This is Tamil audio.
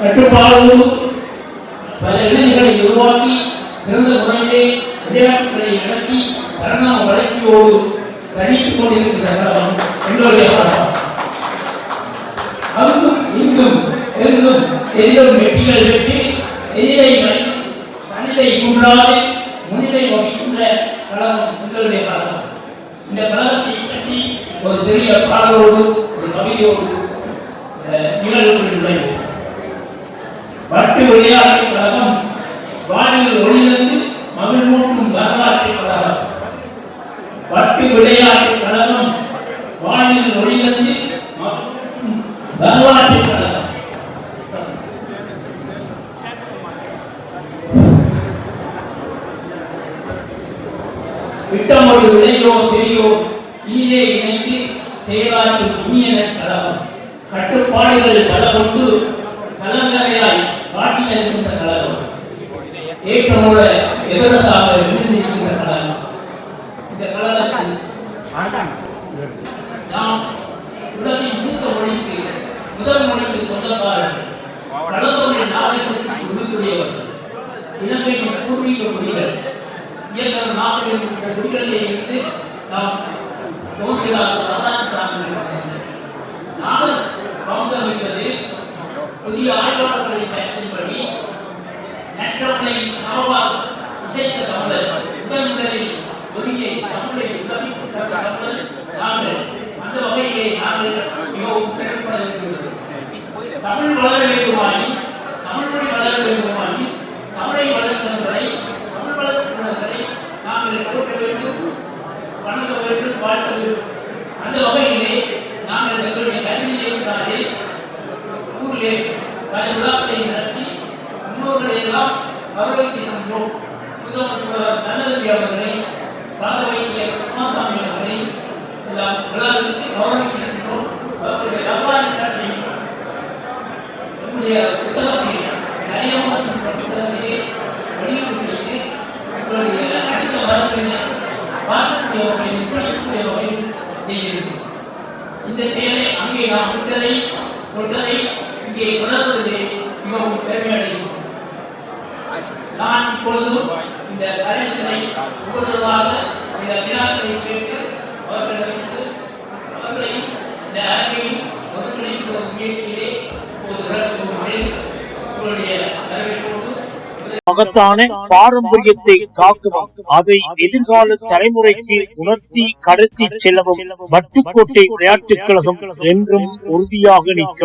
கட்டுப்பாடு. பல இளைஞர்களை உருவாக்கி சிறந்த முறையிலே விளையாட்டுகளை நடத்தி பரிணாம வளர்ச்சியோடு தனித்துக் கொண்டிருக்கின்ற கழகம் எங்களுடைய அங்கும் இங்கும் எங்கும் எதிரும் வெற்றிகள் வெற்றி எதிரை தன்னிலை குன்றாது முன்னிலை வகிக்கின்ற கழகம் எங்களுடைய கழகம் இந்த கழகத்தை பற்றி ஒரு சிறிய பாடலோடு ஒரு கவிதையோடு நிகழ்வு நிகழ்வுகள் நுழைவோம் வட்டு விளையாட்டு கழகம் வானில் ஒளியிலிருந்து மகிழ்வூட்டும் வரலாற்று கழகம். பட்டு விளையாட்டு கழகம் வானில் ஒளியிலிருந்து வரலாற்று கழகம். விட்டமொழி இளையோ பெரியோ இனிதே இணைந்து செயலாற்றும் இனியன கழகம். கட்டுப்பாடுகள் பல கொண்டு ஏற்றமுற எவரசாக இருந்திருக்கின்ற கழகம் இந்த கழகத்தில் நாம் உலகின் மூத்த மொழிக்கு முதல் மொழிக்கு சொந்தக்காரர்கள் பழம்பொருள் நாகரிகத்திற்கு உறுதியுடையவர்கள் இலங்கையின் பூர்வீக இயக்கம் நாட்டில் இருக்கின்ற குடிகளிலே இருந்து நாம் தோன்றினார் பிரதான சாமிகள் நாடு பௌத்தம் என்பது புதிய ஆய்வாளர்களின் இசைத்த தமிழர் முதலில் தமிழை நாங்கள் அந்த வகையை நாங்கள் மிகவும் பெருமைப்பட தமிழ் வளர வேண்டுமாயின் தமிழ் மொழி வளர வேண்டுமாயின் தமிழை வளர்க்கிறவர்களை தமிழ் வளர்க்கிறவர்களை நாங்கள் கொடுக்க வேண்டும் வணங்க வேண்டும் வாழ்த்த வேண்டும். அந்த வகையிலே நாங்கள் எங்களுடைய கல்வி நிலையத்தாரே ஊரிலே பல விழாக்களை நடத்தி முன்னோர்களை எல்லாம் முதல்வர் அவர்களை பாதவைத்திய குமாரசாமி அவர்களை எல்லாம் விழாவிற்கு கௌரவிக்கின்றோம். அவர்களுடைய ரவான் நம்முடைய புத்தகத்தை நிறைய புத்தகத்தை வெளியீடு செய்து உங்களுடைய அடுத்த வகையில் வகையில் செய்திருக்கிறோம். இந்த செயலை அங்கே நாம் விட்டதை கொண்டதை இங்கே உணர்வது மிகவும் பெருமையடைகிறோம் நான் இப்பொழுது இந்த கலைஞரை உபதமாக இந்த வினாக்களை கேட்டு அவர்களுக்கு அவர்களை இந்த அரங்கையும் ஒருங்கிணைக்கும் முயற்சியிலே உங்களுடைய மகத்தான பாரம்பரியத்தை காக்கவும். அதை எதிர்கால தலைமுறைக்கு உணர்த்தி கடத்தி செல்லவும் வட்டுக்கோட்டை விளையாட்டுக் கழகம் என்றும் உறுதியாக நிற்கும்.